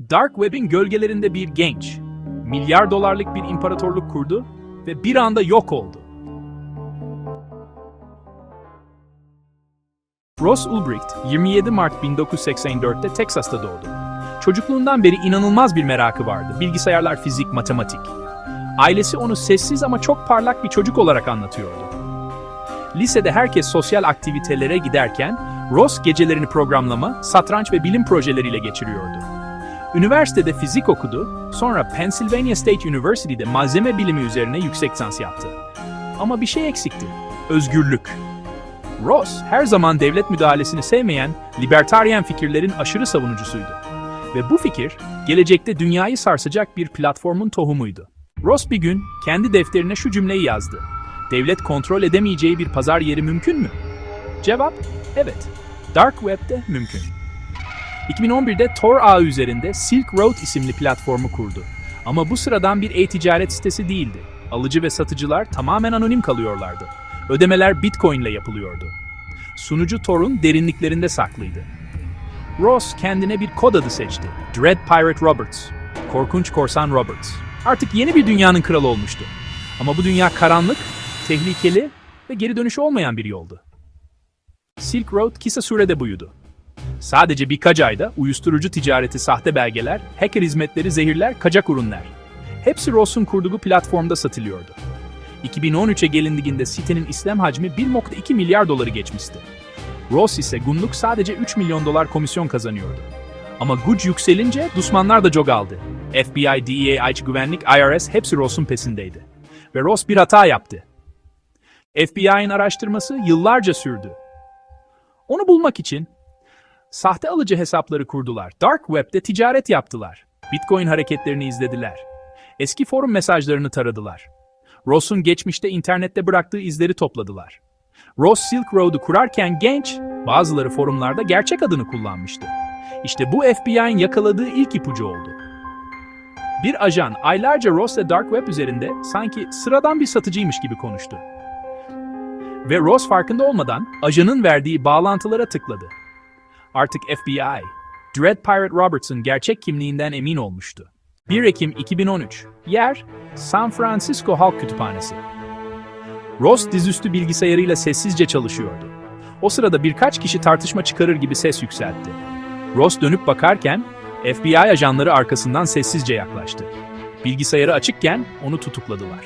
Dark Web'in gölgelerinde bir genç, milyar dolarlık bir imparatorluk kurdu ve bir anda yok oldu. Ross Ulbricht, 27 Mart 1984'te Texas'ta doğdu. Çocukluğundan beri inanılmaz bir merakı vardı. Bilgisayarlar, fizik, matematik. Ailesi onu sessiz ama çok parlak bir çocuk olarak anlatıyordu. Lisede herkes sosyal aktivitelere giderken, Ross gecelerini programlama, satranç ve bilim projeleriyle geçiriyordu. Üniversitede fizik okudu, sonra Pennsylvania State University'de malzeme bilimi üzerine yüksek lisans yaptı. Ama bir şey eksikti, özgürlük. Ross, her zaman devlet müdahalesini sevmeyen, libertaryen fikirlerin aşırı savunucusuydu. Ve bu fikir, gelecekte dünyayı sarsacak bir platformun tohumuydu. Ross bir gün kendi defterine şu cümleyi yazdı. Devlet kontrol edemeyeceği bir pazar yeri mümkün mü? Cevap, evet. Dark Web'de mümkün. 2011'de Tor ağı üzerinde Silk Road isimli platformu kurdu. Ama bu sıradan bir e-ticaret sitesi değildi. Alıcı ve satıcılar tamamen anonim kalıyorlardı. Ödemeler Bitcoin ile yapılıyordu. Sunucu Tor'un derinliklerinde saklıydı. Ross kendine bir kod adı seçti. Dread Pirate Roberts. Korkunç Korsan Roberts. Artık yeni bir dünyanın kralı olmuştu. Ama bu dünya karanlık, tehlikeli ve geri dönüşü olmayan bir yoldu. Silk Road kısa sürede buydu. Sadece birkaç ayda uyuşturucu ticareti sahte belgeler, hacker hizmetleri zehirler, kaçak ürünler. Hepsi Ross'un kurduğu platformda satılıyordu. 2013'e gelindiğinde sitenin İslam hacmi 1.2 milyar doları geçmişti. Ross ise günlük sadece 3 milyon dolar komisyon kazanıyordu. Ama güç yükselince düşmanlar da çok aldı. FBI, DEA, iç güvenlik, IRS hepsi Ross'un pesindeydi. Ve Ross bir hata yaptı. FBI'nin araştırması yıllarca sürdü. Onu bulmak için sahte alıcı hesapları kurdular. Dark Web'de ticaret yaptılar. Bitcoin hareketlerini izlediler. Eski forum mesajlarını taradılar. Ross'un geçmişte internette bıraktığı izleri topladılar. Ross Silk Road'u kurarken genç, bazıları forumlarda gerçek adını kullanmıştı. İşte bu FBI'nin yakaladığı ilk ipucu oldu. Bir ajan aylarca Ross ve Dark Web üzerinde sanki sıradan bir satıcıymış gibi konuştu. Ve Ross farkında olmadan ajanın verdiği bağlantılara tıkladı. Artık FBI, Dread Pirate Robertson gerçek kimliğinden emin olmuştu. 1 Ekim 2013, yer San Francisco Halk Kütüphanesi. Ross dizüstü bilgisayarıyla sessizce çalışıyordu. O sırada birkaç kişi tartışma çıkarır gibi ses yükseltti. Ross dönüp bakarken FBI ajanları arkasından sessizce yaklaştı. Bilgisayarı açıkken onu tutukladılar.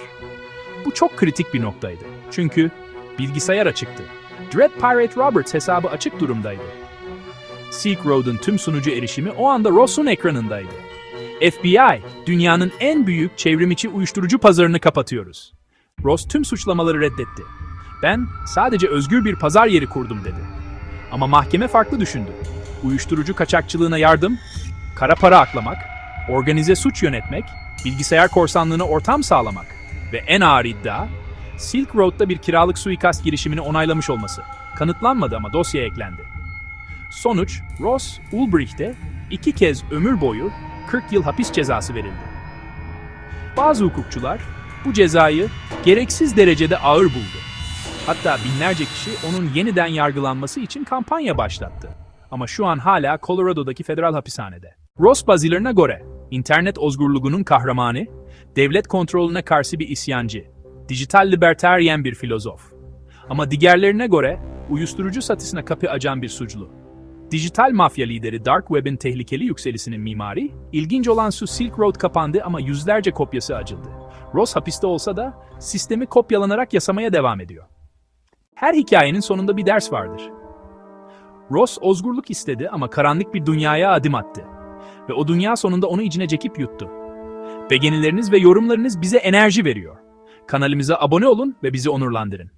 Bu çok kritik bir noktaydı. Çünkü bilgisayar açıktı. Dread Pirate Roberts hesabı açık durumdaydı. Silk Road'un tüm sunucu erişimi o anda Ross'un ekranındaydı. FBI, dünyanın en büyük çevrimiçi uyuşturucu pazarını kapatıyoruz. Ross tüm suçlamaları reddetti. Ben sadece özgür bir pazar yeri kurdum dedi. Ama mahkeme farklı düşündü. Uyuşturucu kaçakçılığına yardım, kara para aklamak, organize suç yönetmek, bilgisayar korsanlığına ortam sağlamak ve en ağır iddia, Silk Road'da bir kiralık suikast girişimini onaylamış olması. Kanıtlanmadı ama dosyaya eklendi. Sonuç, Ross Ulbricht'e iki kez ömür boyu 40 yıl hapis cezası verildi. Bazı hukukçular bu cezayı gereksiz derecede ağır buldu. Hatta binlerce kişi onun yeniden yargılanması için kampanya başlattı. Ama şu an hala Colorado'daki federal hapishanede. Ross bazilerine göre, internet özgürlüğünün kahramanı, devlet kontrolüne karşı bir isyancı, dijital libertaryen bir filozof. Ama diğerlerine göre uyuşturucu satışına kapı açan bir suçlu. Dijital mafya lideri Dark Web'in tehlikeli yükselisinin mimari, ilginç olan şu Silk Road kapandı ama yüzlerce kopyası açıldı. Ross hapiste olsa da sistemi kopyalanarak yasamaya devam ediyor. Her hikayenin sonunda bir ders vardır. Ross özgürlük istedi ama karanlık bir dünyaya adım attı. Ve o dünya sonunda onu içine çekip yuttu. Beğenileriniz ve yorumlarınız bize enerji veriyor. Kanalımıza abone olun ve bizi onurlandırın.